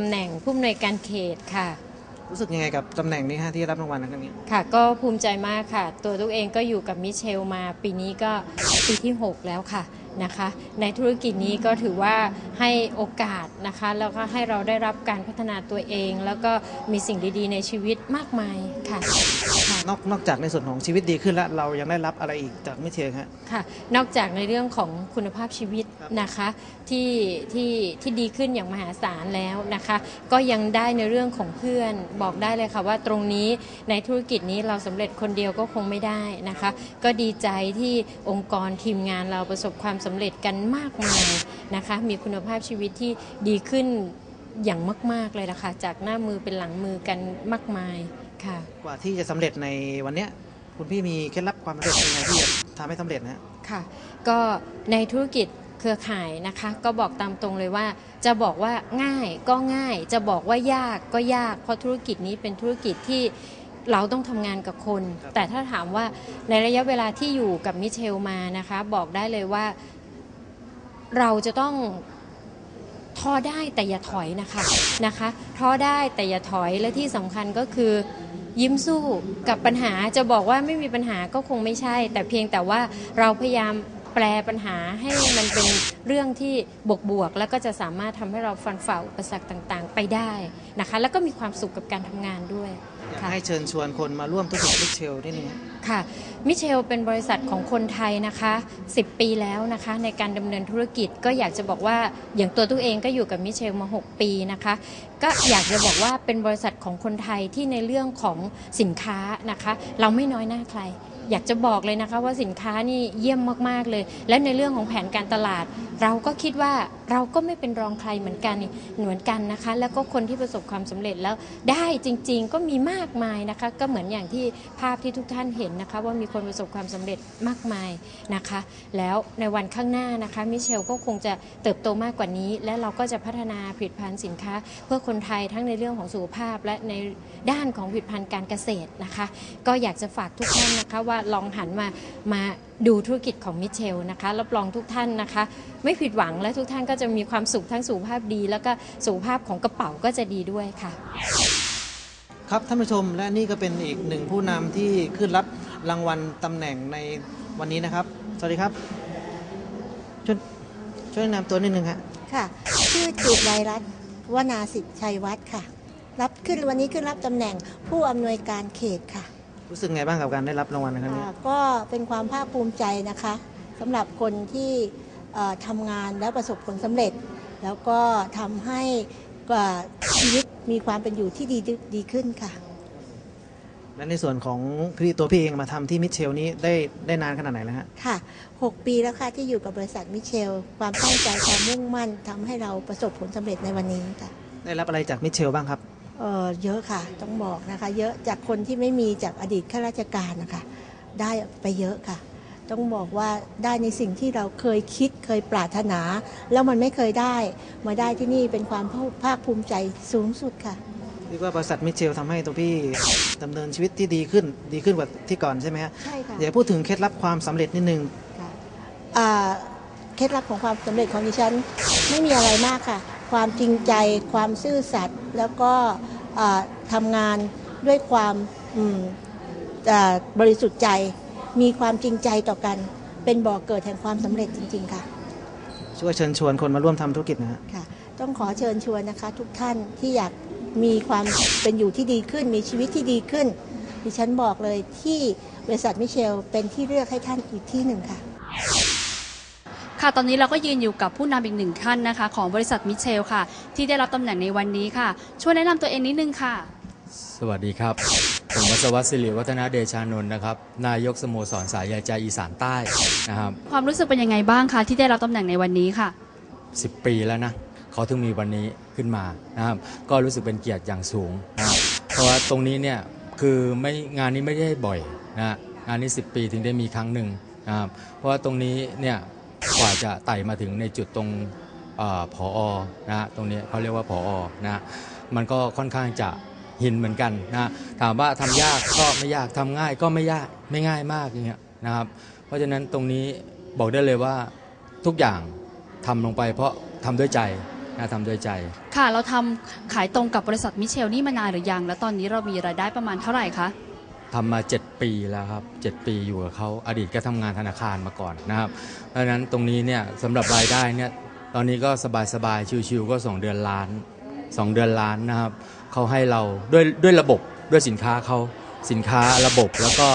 ตำแหน่งผู้อำนวยการเขตค่ะ รู้สึกยังไงกับตำแหน่งนี้ฮะที่รับรางวัลในครั้งนี้ ค่ะก็ภูมิใจมากค่ะ ตัวตุ๊กเองก็อยู่กับมิเชลมาปีนี้ก็ปีที่ 6 แล้วค่ะ นะคะ ในธุรกิจนี้ก็ถือว่าให้โอกาสนะคะ แล้วก็ให้เราได้รับการพัฒนาตัวเอง แล้วก็มีสิ่งดีๆ ในชีวิตมากมายค่ะค่ะนอกนอกจากในส่วนของชีวิตดีขึ้นแล้ว เรายังได้รับอะไรอีกจากมิเชลฮะค่ะ นอกจากในเรื่องของคุณภาพชีวิตครับนะคะที่ที่ที่ดีขึ้นอย่างมหาศาลแล้วนะคะ ก็ยังได้ในเรื่องของเพื่อนบอกได้เลยค่ะว่าตรงนี้ในธุรกิจนี้เราสำเร็จคนเดียวก็คงไม่ได้นะคะ ก็ดีใจที่องค์กรทีมงานเราประสบความสำเร็จกันมากมายนะคะ มีคุณภาพชีวิตที่ดีขึ้นอย่างมาก ๆ เลยนะคะจากหน้ามือเป็นหลังมือกันมากมายค่ะ กว่าที่จะสำเร็จในวันเนี้ยคุณพี่มีเคล็ดลับความสำเร็จยังไงที่จะทำให้สำเร็จนะฮะ ค่ะก็ในธุรกิจเครือข่ายนะคะ ก็บอกตามตรงเลยว่า จะบอกว่าง่ายก็ง่าย จะบอกว่ายากก็ยากเพราะธุรกิจนี้เป็นธุรกิจที่เราต้องทำงานกับคน ครับ แต่ถ้าถามว่าในระยะเวลาที่อยู่กับมิเชลมานะคะ บอกได้เลยว่า เราจะต้องท้อได้แต่อย่าถอยนะคะนะคะท้อได้แต่อย่าถอยและที่สำคัญก็คือยิ้มสู้กับปัญหาจะบอกว่าไม่มีปัญหาก็คงไม่ใช่ แต่เพียงแต่ว่าเราพยายามแปลปัญหาให้มันเป็นเรื่องที่บวกบวกๆแล้วก็จะสามารถทำให้เราฟันฝ่าอุปสรรคต่างๆ ไปได้นะคะ แล้วก็มีความสุขกับการทำงานด้วย ค่ะ ให้เชิญชวนคนมาร่วมธุรกิจมิเชลนิดนึงฮะค่ะ มิเชลเป็นบริษัทของคนไทยนะคะ 10 ปีแล้วนะคะ ในการดำเนินธุรกิจก็อยากจะบอกว่าอย่างตัวตัวเองก็อยู่กับมิเชลมา 6 ปีนะคะ ก็อยากจะบอกว่าเป็นบริษัทของคนไทยที่ในเรื่องของสินค้านะคะ เราไม่น้อยหน้าใคร อยากจะบอกเลยนะคะว่าสินค้านี่เยี่ยมมากๆเลย และในเรื่องของแผนการตลาด เราก็คิดว่าเราก็ไม่เป็นรองใครเหมือนกันนี่เหมือนกันนะคะ แล้วก็คนที่ประสบความสำเร็จแล้วได้จริง ๆ ก็มีมากมายนะคะ ก็เหมือนอย่างที่ภาพที่ทุกท่านเห็นนะคะ ว่ามีคนประสบความสำเร็จมากมายนะคะ แล้วในวันข้างหน้านะคะมิเชลก็คงจะเติบโตมากกว่านี้ และเราก็จะพัฒนาผลิตภัณฑ์สินค้า เพื่อคนไทยทั้งในเรื่องของสุขภาพ และในด้านของผลิตภัณฑ์การเกษตรนะคะ ก็อยากจะฝากทุกท่านนะคะว่าลองหันมามาดูธุรกิจของมิเชลนะคะรับรองทุกท่านนะคะ ไม่ผิดหวังและทุกท่านก็จะมีความสุขทั้งสุขภาพดี แล้วก็สุขภาพของกระเป๋าก็จะดีด้วยค่ะ ครับท่านผู้ชมและนี่ก็เป็นอีกหนึ่งผู้นำที่ขึ้นรับรางวัลตำแหน่งในวันนี้นะครับ สวัสดีครับช่วยช่วยแนะนำตัวนิดนึงฮะค่ะ ชื่อจุไรรัตน์วนาสิทธิ์ชัยวัฒน์ค่ะ รับขึ้นวันนี้ขึ้นรับตำแหน่งผู้อำนวยการเขตค่ะ รู้สึกไงบ้างกับการได้รับรางวัลในครั้งนี้ อ่าก็เป็นความภาคภูมิใจนะคะสำหรับคนที่เอ่อทำงานแล้วประสบผลสำเร็จ แล้วก็ทำให้อ่าชีวิตมีความเป็นอยู่ที่ดีดีขึ้นค่ะ และในส่วนของพี่ตัวพี่เองมาทำที่มิเชลนี้ได้ได้นานขนาดไหนแล้วฮะ ค่ะ 6 ปีแล้วค่ะที่อยู่กับบริษัทมิเชล ความตั้งใจความมุ่งมั่นทำให้เราประสบผลสำเร็จในวันนี้ค่ะ ได้รับอะไรจากมิเชลบ้างครับเออ เยอะค่ะ ต้องบอกนะคะ เยอะจากคนที่ไม่มีจากอดีตข้าราชการนะคะได้ไปเยอะค่ะ ต้องบอกว่าได้ในสิ่งที่เราเคยคิดเคยปรารถนา แล้วมันไม่เคยได้ มาได้ที่นี่เป็นความภาคภูมิใจสูงสุดค่ะเรียกว่าบริษัทมิเชลทำให้ตัวพี่ดำเนินชีวิตที่ดีขึ้นดีขึ้นกว่าที่ก่อนใช่ไหมฮะใช่ค่ะเดี๋ยวพูดถึงเคล็ดลับความสำเร็จนิดนึงค่ะอ่าเคล็ดลับของความสำเร็จของดิฉันไม่มีอะไรมากค่ะ ความจริงใจ ความซื่อสัตย์แล้วก็อ่าทำงานด้วยความอืมอ่าบริสุทธิ์ใจ มีความจริงใจต่อกัน เป็นบ่อกเกิดแห่งความสำเร็จจริง ๆ ค่ะ ช่วยเชิญชวนคนมาร่วมทำธุรกิจนะฮะค่ะ ต้องขอเชิญชวนนะคะ ทุกท่านที่อยากมีความเป็นอยู่ที่ดีขึ้น มีชีวิตที่ดีขึ้นดิฉันบอกเลยที่บริษัทมิเชลเป็นที่เลือกให้ท่านอีกที่หนึ่งค่ะ ค่ะตอนนี้เราก็ยืนอยู่กับผู้นำอีกหนึ่งท่านนะคะ ของบริษัทมิเชลค่ะ ที่ได้รับตำแหน่งในวันนี้ค่ะ ช่วยแนะนำตัวเองนิดนึงค่ะ สวัสดีครับ ผมวัศวัฒน์ศิริวัฒนาเดชานนท์นะครับ นายกสโมสรสายใยใจอีสานใต้นะครับความรู้สึกเป็นยังไงบ้างคะที่ได้รับตำแหน่งในวันนี้ค่ะ 10 ปีแล้วนะเขาถึงมีวันนี้ขึ้นมานะครับก็รู้สึกเป็นเกียรติอย่างสูงนะครับเพราะว่าตรงนี้เนี่ยคือไม่งานนี้ไม่ได้บ่อยนะงานนี้ 10 ปีถึงได้มีครั้งหนึ่งนะครับเพราะว่าตรงนี้เนี่ย กว่าจะไต่มาถึงในจุดตรงเออผอนะฮะตรงนี้เขาเรียกว่าผอนะมันก็ค่อนข้างจะหินเหมือนกันนะถามว่าทำยากก็ไม่ยากทำง่ายก็ไม่ยากไม่ง่ายมากอย่างเงี้ยนะครับ เพราะฉะนั้นตรงนี้บอกได้เลยว่าทุกอย่างทำลงไป เพราะทำด้วยใจนะทำด้วยใจ ค่ะเราทำขายตรงกับบริษัทมิเชลนี่มานานหรือยัง แล้วตอนนี้เรามีรายได้ประมาณเท่าไหร่คะ ทำมา 7 ปีแล้วครับ 7 ปีอยู่กับเขาอดีตก็ทำงานธนาคารมาก่อนนะครับ เพราะฉะนั้นตรงนี้เนี่ยสำหรับรายได้เนี่ยตอนนี้ก็สบายๆชิวๆก็ 2 เดือนล้าน 2 เดือนล้านนะครับเขาให้เราด้วยด้วยระบบด้วยสินค้าเขาสินค้าระบบแล้วก็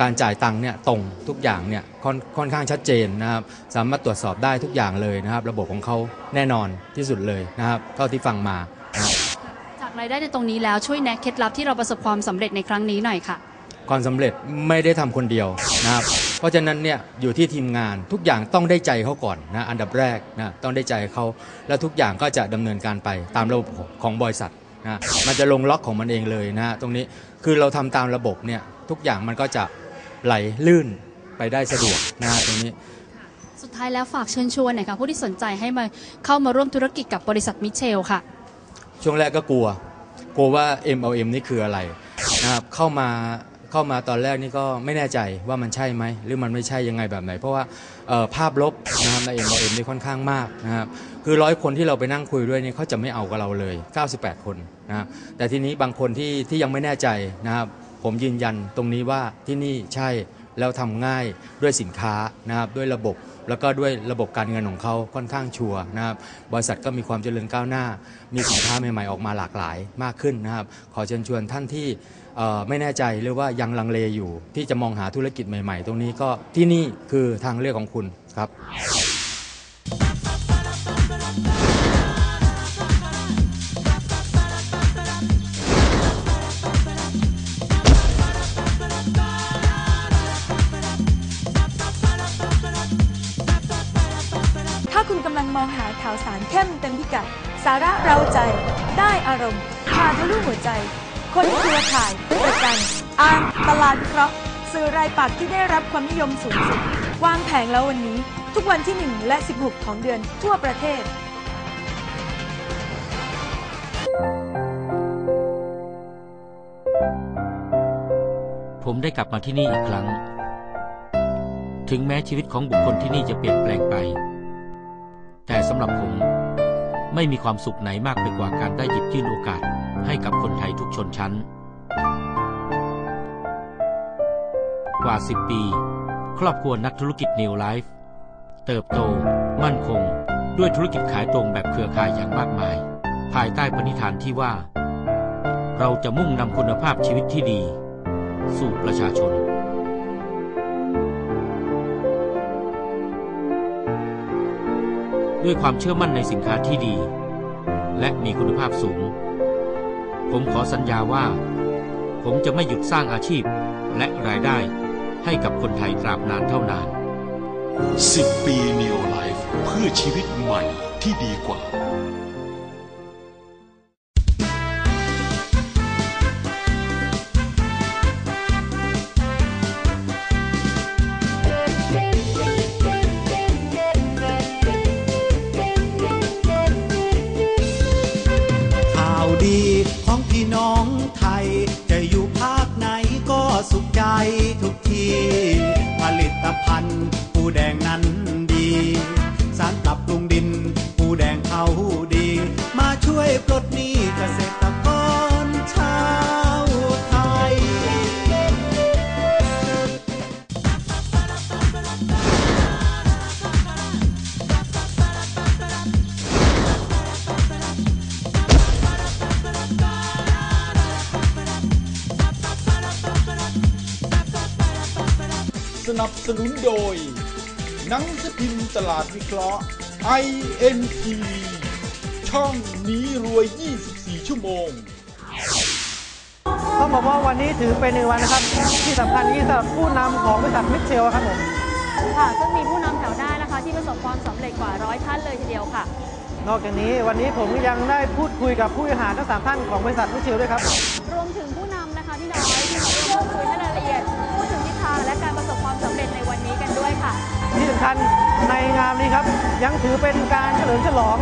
การจ่ายตังค์เนี่ยตรงทุกอย่างเนี่ยค่อนค่อนข้างชัดเจนนะครับสามารถตรวจสอบได้ทุกอย่างเลยนะครับ ระบบของเขาแน่นอนที่สุดเลยนะครับเท่าที่ฟังมา รับจากรายได้ในตรงนี้แล้วช่วยแนะเคล็ดลับที่เราประสบความสำเร็จในครั้งนี้หน่อยค่ะ ความสำเร็จไม่ได้ทำคนเดียวนะครับ เพราะฉะนั้นเนี่ยอยู่ที่ทีมงานทุกอย่างต้องได้ใจเขาก่อนนะอันดับแรกนะต้องได้ใจเขาแล้วทุกอย่างก็จะดำเนินการไปตามระบบของบริษัทนะมันจะลงล็อกของมันเองเลยนะตรงนี้คือเราทำตามระบบเนี่ยทุกอย่างมันก็จะไหลลื่นไปได้สะดวกนะตรงนี้ สุดท้ายแล้วฝากเชิญชวนหน่อยค่ะผู้ที่สนใจให้มาเข้ามาร่วมธุรกิจกับบริษัทมิเชลค่ะ ช่วงแรกก็กลัว กลัวว่า MLM นี่คืออะไรนะครับเข้ามาเข้ามาตอนแรกนี่ก็ไม่แน่ใจว่ามันใช่ไหมหรือมันไม่ใช่ยังไงแบบไหน เพราะว่าภาพลบนะครับใน MLM นี่ค่อนข้างมากนะครับคือร้อยคนที่เราไปนั่งคุยด้วยนี่เขาจะไม่เอากับเราเลย 98 คนนะครับแต่ทีนี้บางคนที่ที่ยังไม่แน่ใจนะครับผมยืนยันตรงนี้ว่าที่นี่ใช่แล้วทำง่ายด้วยสินค้านะครับด้วยระบบ แล้วก็ด้วยระบบการเงินของเขาค่อนข้างชัวร์นะครับบริษัทก็มีความเจริญก้าวหน้า มีสินค้าใหม่ๆออกมาหลากหลายมากขึ้นนะครับ ขอเชิญชวนท่านที่ไม่แน่ใจหรือว่ายังลังเลอยู่ ที่จะมองหาธุรกิจใหม่ ๆ ตรงนี้ก็ที่นี่คือทางเลือกของคุณครับ เข้มเต็มพิกัด สาระเราใจ ได้อารมณ์พาทะลุหัวใจ คนเครือข่ายประกันอ่านตลาดเคราะห์สื่อรายปักที่ได้รับความนิยมสูงสุด วางแผงแล้ววันนี้ ทุกวันที่ 1 และ 16 ของเดือนทั่วประเทศ ผมได้กลับมาที่นี่อีกครั้ง ถึงแม้ชีวิตของบุคคลที่นี่จะเปลี่ยนแปลงไป สำหรับผม ไม่มีความสุขไหนมากไปกว่าการได้หยิบยื่นโอกาสให้กับคนไทยทุกชนชั้น กว่า 10 ปี ครอบครัวนักธุรกิจ New Life เติบโต มั่นคง ด้วยธุรกิจขายตรงแบบเครือข่ายอย่างมากมาย ภายใต้ปณิธานที่ว่า เราจะมุ่งนำคุณภาพชีวิตที่ดี สู่ประชาชน ด้วยความเชื่อมั่นในสินค้าที่ดี และมีคุณภาพสูง ผมขอสัญญาว่า ผมจะไม่หยุดสร้างอาชีพและรายได้ให้กับคนไทยตราบนานเท่านาน 10 ปี Neo Life เพื่อชีวิตใหม่ที่ดีกว่า นับสนุนโดย หนังสือพิมพ์ตลาดวิเคราะห์ INTV ช่องนี้รวย 24 ชั่วโมง ต้องบอกว่าวันนี้ถือเป็นหนึ่งวันนะครับ ที่สำคัญที่สำหรับผู้นำของบริษัทมิตรเชลครับผม ค่ะ ซึ่งมีผู้นำแถวหน้านะคะ ที่ประสบความสำเร็จกว่าร้อยท่านเลยทีเดียวค่ะ นอกจากนี้วันนี้ผมยังได้พูดคุยกับผู้บริหารทั้งสามท่านของบริษัทมิตรเชลด้วยครับ รวมถึงผู้นำนะคะพี่น้อยที่มาร่วมพูดคุยให้รายละเอียดพูดถึงทิศทางและการประสบความสำเร็จในวันนี้กันด้วยค่ะ ที่สำคัญในงานนี้ครับยังถือเป็นการเฉลิมฉลอง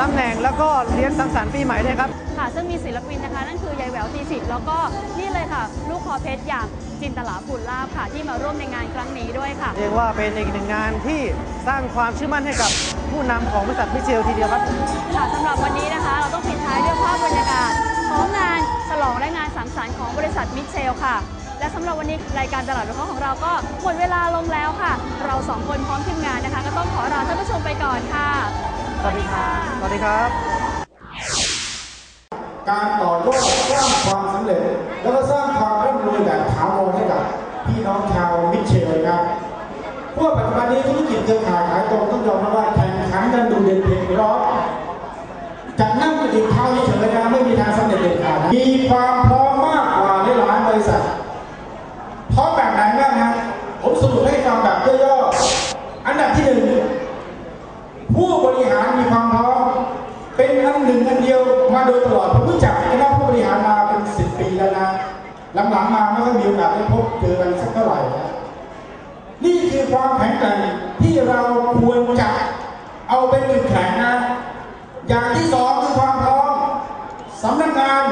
ตำแหน่งแล้วก็เลี้ยงสังสรรค์ปีใหม่ด้วยครับ ค่ะ ซึ่งมีศิลปินนะคะ นั่นคือยายแหววทีสิบแล้วก็นี่เลยค่ะ ลูกคอเพชรอย่างจินตลาภูลลาบค่ะ ที่มาร่วมในงานครั้งนี้ด้วยค่ะ เรียกว่าเป็นอีกหนึ่งงานที่สร้างความเชื่อมั่นให้กับผู้นำของบริษัทมิเชลทีเดียวครับ ค่ะสำหรับวันนี้นะคะ เราต้องปิดท้ายด้วยภาพบรรยากาศของงานฉลองและงานสังสรรค์ของบริษัทมิเชลค่ะ และสำหรับวันนี้รายการตลาดวิเคราะห์ของเราก็หมดเวลาลงแล้วค่ะ เราสองคนพร้อมทีมงานนะคะ ก็ต้องขอลาท่านผู้ชมไปก่อนค่ะ สวัสดีครับสวัสดีครับ การต่อยอดสร้างความสำเร็จ แล้วก็สร้างความร่ำรวยแบบถาวรให้กับพี่น้องชาวมิเชลครับเพราะว่าปัจจุบันนี้ธุรกิจเครือข่ายขายตรงต้องยอมรับว่าแข่งขันกันดูเด่นเด่นร้อนจะนั่งกระดิกเท้าเฉยๆนะไม่มีทางสำเร็จเด็ดขาดนะมีความพร้อมมากกว่าหลายๆบริษัทพร้อมแบบไหนบ้างฮะผมสรุปให้ฟังแบบย่อๆอันดับที่หนึ่ง ผู้บริหารมีความพร้อม เป็นอันหนึ่งอันเดียวมา โดยตลอดผมรู้จักคณะผู้บริหารมาเป็นสิบปีแล้วนะหลังๆมาไม่ค่อยมีโอกาสได้พบเจอกันสักเท่าไหร่นะนี่คือความแข็งแกร่งที่เราควรจะเอาเป็นจุดแข็งนะอย่างที่สองคือความพร้อมสำนักงาน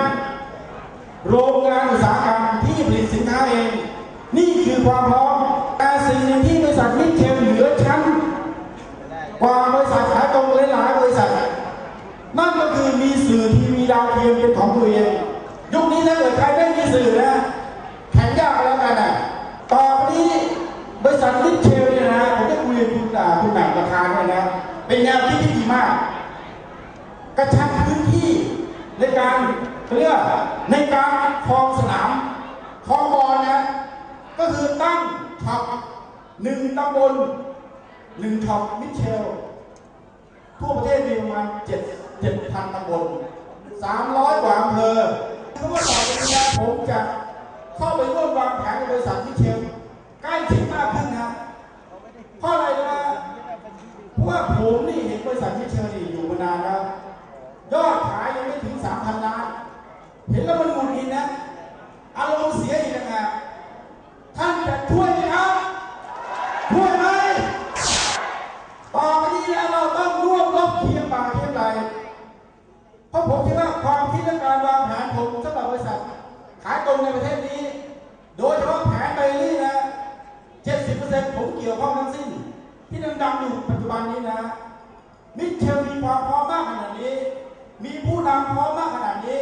โรงงานอุตสาหกรรมที่ผลิตสินค้าเอง นี่คือความพร้อมแต่สิ่งหนึ่งที่บริษัทมิเชลเหลือชั้นกว่าบริษัทขายตรงหลายๆบริษัท นั่นก็คือมีสื่อทีวีดาวเทียมเป็นของตัวเองยุคนี้ถ้าเกิดใครไม่มีสื่อนะแข่งยากแล้วกันนะต่อไปนี้บริษัทมิทเชลเนี่ยนะผมได้คุยกับคุณคุณแหม่มประธานเนี่ยนะเป็นแนวคิดที่ดีมาก กระชับพื้นที่ในการเรียกว่าในการครองสนามครองบอลนะก็คือตั้งช็อปหนึ่งตำบลหนึ่งช็อปมิเชล ทั่วประเทศมีประมาณเจ็ด เจ็ดพันตำบลสามร้อยกว่าอำเภอเพราะว่าต่อไปนี้ผมจะเข้าไปร่วมวางแผนกับบริษัทที่เชลใกล้ชิดมากขึ้นนะเพราะอะไรนะเพราะว่าผมนี่เห็นบริษัทที่เชลนี่อยู่มานานแล้วยอดขายยังไม่ถึงสามพันล้าน เห็นแล้วมัน งในประเทศนี้ โดยเฉพาะแผนไปนี่นะ 70%ผมเกี่ยวข้องทั้งสิ้น ที่ดังๆอยู่ปัจจุบันนี้นะ มิเชลมีความพร้อมมากขนาดนี้ มีผู้นำพร้อมมากขนาดนี้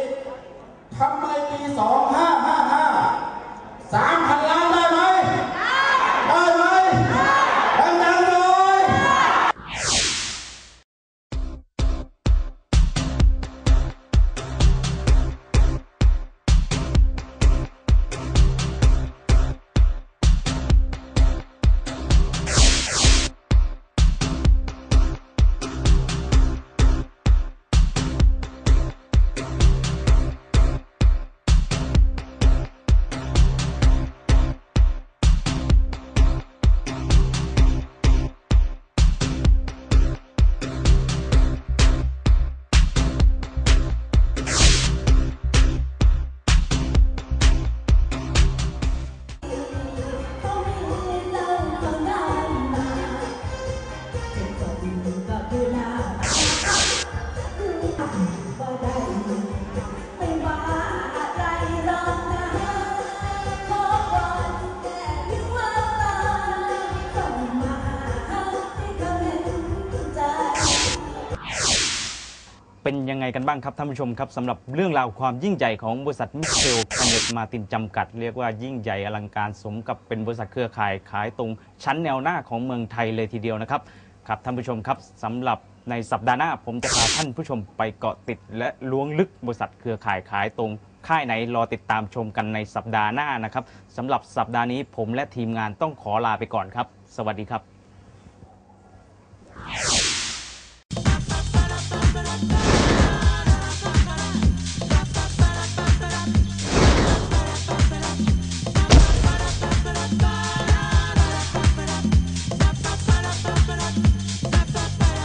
ทำไมปี 25 เป็นยังไงกันบ้างครับท่านผู้ชมครับสำหรับเรื่องราวความยิ่งใหญ่ของบริษัทมิเชลคาเนตมาตินจำกัด เรียกว่ายิ่งใหญ่อลังการสมกับเป็นบริษัทเครือข่ายขายตรงชั้นแนวหน้าของเมืองไทยเลยทีเดียวนะครับครับท่านผู้ชมครับสำหรับในสัปดาห์หน้าผมจะพาท่านผู้ชมไปเกาะติด และล้วงลึกบริษัทเครือข่ายขายตรงค่ายไหนรอติดตามชมกันในสัปดาห์หน้านะครับสำหรับสัปดาห์นี้ผมและทีมงานต้องขอลาไปก่อนครับ สวัสดีครับ